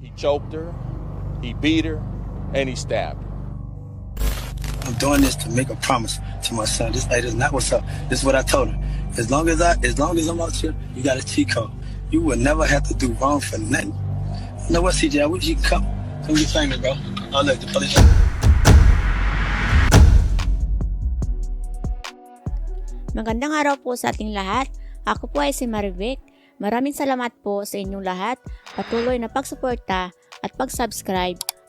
He choked her, he beat her, and he stabbed her. I'm doing this to make a promise to my son. This, hey, is not what's up. This is what I told him. As long as I, as long as I'm out here, you got a cheat code. You will never have to do wrong for nothing. You know what, CJ? I wish you could come, come get famous, bro. Oh, look, the police. Magandang araw po sa ating lahat. Ako po ay si Marivic. Maraming salamat po sa inyong lahat. Patuloy na pagsuporta at pag-subscribe,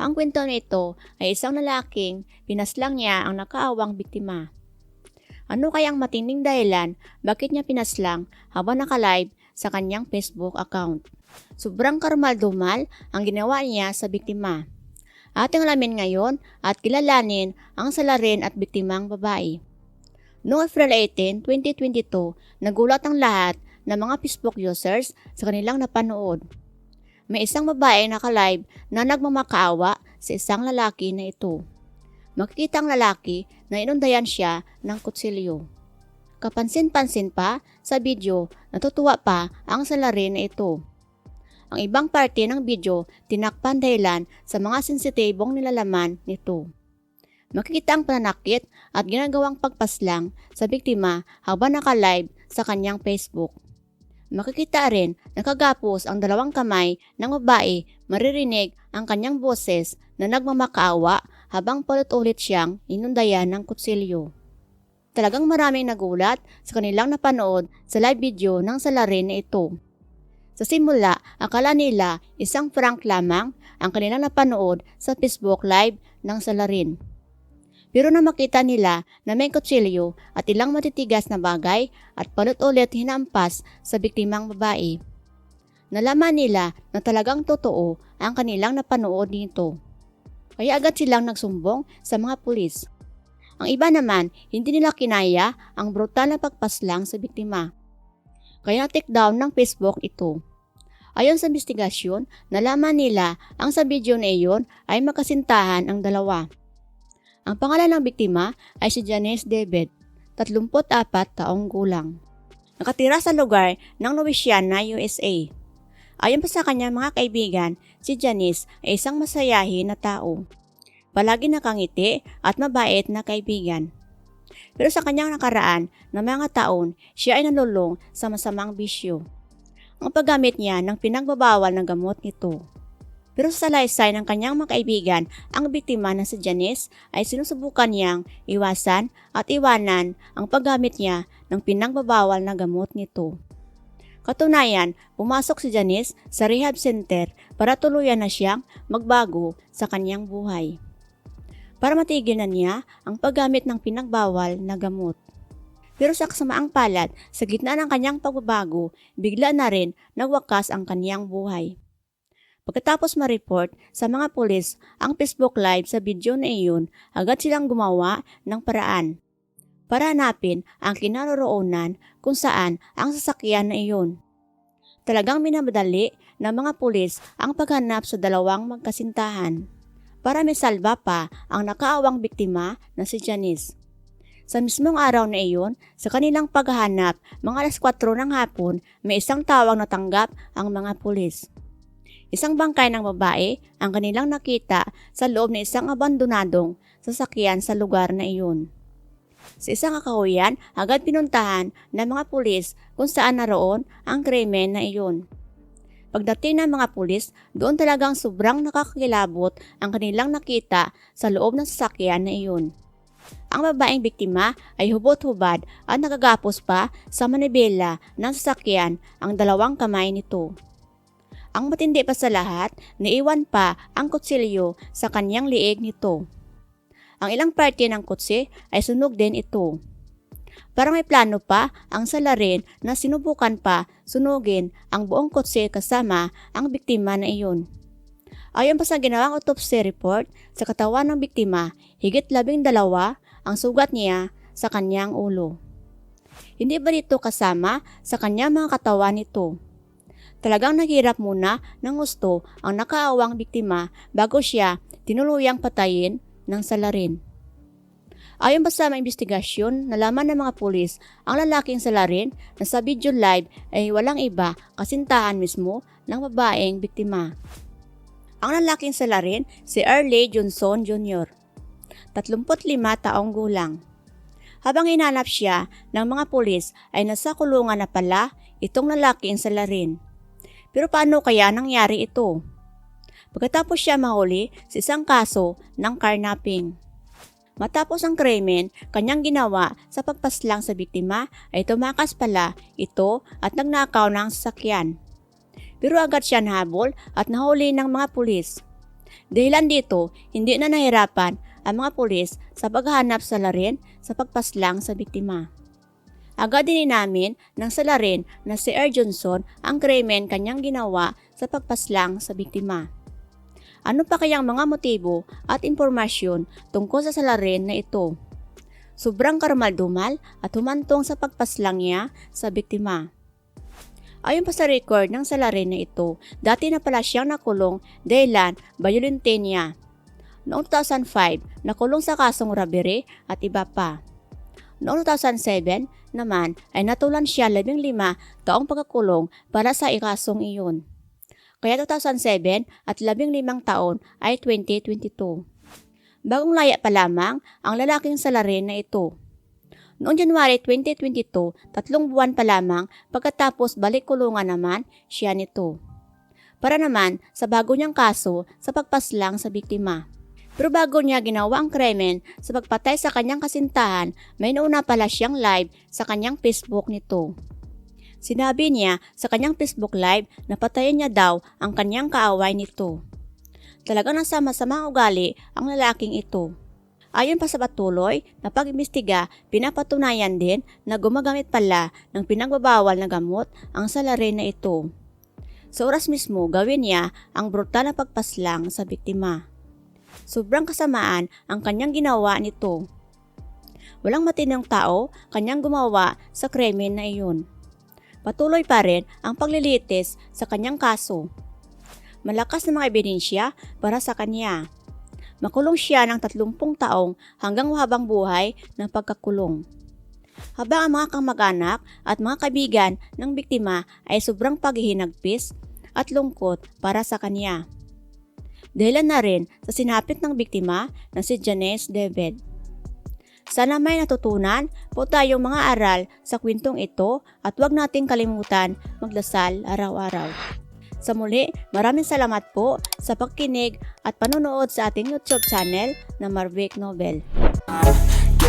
Ang kwento nito ay isang lalaking pinaslang niya ang nakaawang biktima. Ano kayang matinding dahilan bakit niya pinaslang habang nakalive sa kanyang Facebook account? Sobrang karmal-dumal ang ginawa niya sa biktima. Ating alamin ngayon at kilalanin ang salarin at biktimang babae. Noong April 18, 2022, nagulat ang lahat ng mga Facebook users sa kanilang napanood. May isang babae naka-live na nagmamakaawa sa isang lalaki na ito. Makikita ang lalaki na inundayan siya ng kutsilyo. Kapansin-pansin pa sa video, natutuwa pa ang salarin na ito. Ang ibang parte ng video tinakpan dahilan sa mga sensitibong nilalaman nito. Makikita ang pananakit at ginagawang pagpaslang sa biktima habang naka-live sa kanyang Facebook. Makikita rin nakagapos ang dalawang kamay ng babae maririnig ang kanyang boses na nagmamakaawa habang paulit-ulit siyang inundayan ng kutsilyo. Talagang maraming nagulat sa kanilang napanood sa live video ng salarin na ito. Sa simula, akala nila isang prank lamang ang kanilang napanood sa Facebook live ng salarin. Pero na makita nila na may kutsilyo at ilang matitigas na bagay at palit-ulit hinampas sa biktimang babae. Nalaman nila na talagang totoo ang kanilang napanood nito. Kaya agad silang nagsumbong sa mga pulis. Ang iba naman, hindi nila kinaya ang brutal na pagpaslang sa biktima. Kaya take down ng Facebook ito. Ayon sa investigasyon, nalaman nila ang sa video na iyon ay makasintahan ang dalawa. Ang pangalan ng biktima ay si Janice David, 34 taong gulang. Nakatira sa lugar ng Louisiana, USA. Ayon pa sa kanyang mga kaibigan, si Janice ay isang masayahin na tao. Palagi nakangiti at mabait na kaibigan. Pero sa kanyang nakaraan na mga taon, siya ay nalulong sa masamang bisyo. Ang paggamit niya ng pinagbabawal ng gamot nito. Pero sa salaysay ng kanyang mga kaibigan, ang biktima na si Janice ay sinusubukan niyang iwasan at iwanan ang paggamit niya ng pinagbabawal na gamot nito. Katunayan, pumasok si Janice sa rehab center para tuluyan na siyang magbago sa kanyang buhay. Para matigil na niya ang paggamit ng pinagbawal na gamot. Pero sa kasamaang palad, sa gitna ng kanyang pagbabago, bigla na rin nagwakas ang kanyang buhay. Pagkatapos ma-report sa mga pulis ang Facebook Live sa video na iyon, agad silang gumawa ng paraan para hanapin ang kinaroroonan kung saan ang sasakyan na iyon. Talagang minamadali ng mga pulis ang paghanap sa dalawang magkasintahan para may salba pa ang nakaawang biktima na si Janice. Sa mismong araw na iyon, sa kanilang paghahanap, mga alas 4 ng hapon, may isang tawag na tanggap ang mga pulis. Isang bangkay ng babae ang kanilang nakita sa loob ng isang abandonadong sasakyan sa lugar na iyon. Sa isang kakahuyan, agad pinuntahan ng mga pulis kung saan naroon ang krimen na iyon. Pagdating ng mga pulis, doon talagang sobrang nakakakilabot ang kanilang nakita sa loob ng sasakyan na iyon. Ang babaeng biktima ay hubot-hubad at nakagapos pa sa manibela ng sasakyan ang dalawang kamay nito. Ang matindi pa sa lahat, naiwan pa ang kutsilyo sa kanyang liig nito. Ang ilang parte ng kutsi ay sunog din ito. Para may plano pa ang salarin na sinubukan pa sunugin ang buong kotse kasama ang biktima na iyon. Ayon pa sa ginawang autopsy report, sa katawan ng biktima, higit labing dalawa ang sugat niya sa kanyang ulo. Hindi ba dito kasama sa kanyang mga katawan nito? Talagang naghirap muna ng gusto ang nakaawang biktima bago siya tinuluyang patayin ng salarin. Ayon pa sa mga investigasyon, nalaman ng mga pulis ang lalaking salarin na sa video live ay walang iba kasintahan mismo ng babaeng biktima. Ang lalaking salarin si Early Johnson Jr. 35 taong gulang. Habang hinanap siya ng mga pulis ay nasa kulungan na pala itong lalaking salarin. Pero paano kaya nangyari ito? Pagkatapos siya mahuli sa isang kaso ng carnapping. Matapos ang krimen, kanyang ginawa sa pagpaslang sa biktima ay tumakas pala ito at nagnakaw ng sasakyan. Pero agad siya nahabol at nahuli ng mga pulis. Dahilan dito, hindi na nahirapan ang mga pulis sa paghahanap sa larin sa pagpaslang sa biktima. Agad din namin ng salarin na si Er Johnson ang krimen kanyang ginawa sa pagpaslang sa biktima. Ano pa kayang mga motibo at impormasyon tungkol sa salarin na ito? Sobrang karumal-dumal at humantong sa pagpaslang niya sa biktima. Ayon pa sa record ng salarin na ito, dati na pala siyang nakulong dahilan violente niya. Noong 2005, nakulong sa kasong robbery at iba pa. Noong 2007 naman ay natulan siya 15 taong pagkakulong para sa ikasong iyon. Kaya 2007 at 15 taon ay 2022. Bagong laya pa lamang ang lalaking salarin na ito. Noong January 2022, tatlong buwan pa lamang pagkatapos balik kulungan naman siya nito. Para naman sa bago niyang kaso sa pagpaslang sa biktima. Pero bago niya ginawa ang krimen sa pagpatay sa kanyang kasintahan, may nauna pala siyang live sa kanyang Facebook nito. Sinabi niya sa kanyang Facebook Live na patayin niya daw ang kanyang kaaway nito. Talagang nasa masamang ugali ang lalaking ito. Ayon pa sa patuloy na pag-imbestiga, pinapatunayan din na gumagamit pala ng pinagbabawal na gamot ang salarin na ito. Sa oras mismo, gawin niya ang brutal na pagpaslang sa biktima. Sobrang kasamaan ang kanyang ginawa nito. Walang matinong tao kanyang gumawa sa krimen na iyon. Patuloy pa rin ang paglilitis sa kanyang kaso. Malakas na mga ebidensya para sa kanya. Makulong siya ng 30 taong hanggang habang buhay ng pagkakulong. Habang ang mga kamag-anak at mga kaibigan ng biktima ay sobrang paghihinagpis at lungkot para sa kanya. Dahilan na rin sa sinapit ng biktima na si Janice David. Sana may natutunan po tayong mga aral sa kwentong ito at huwag nating kalimutan magdasal araw-araw. Sa muli, maraming salamat po sa pagkinig at panonood sa ating YouTube channel na Marvic Nobel.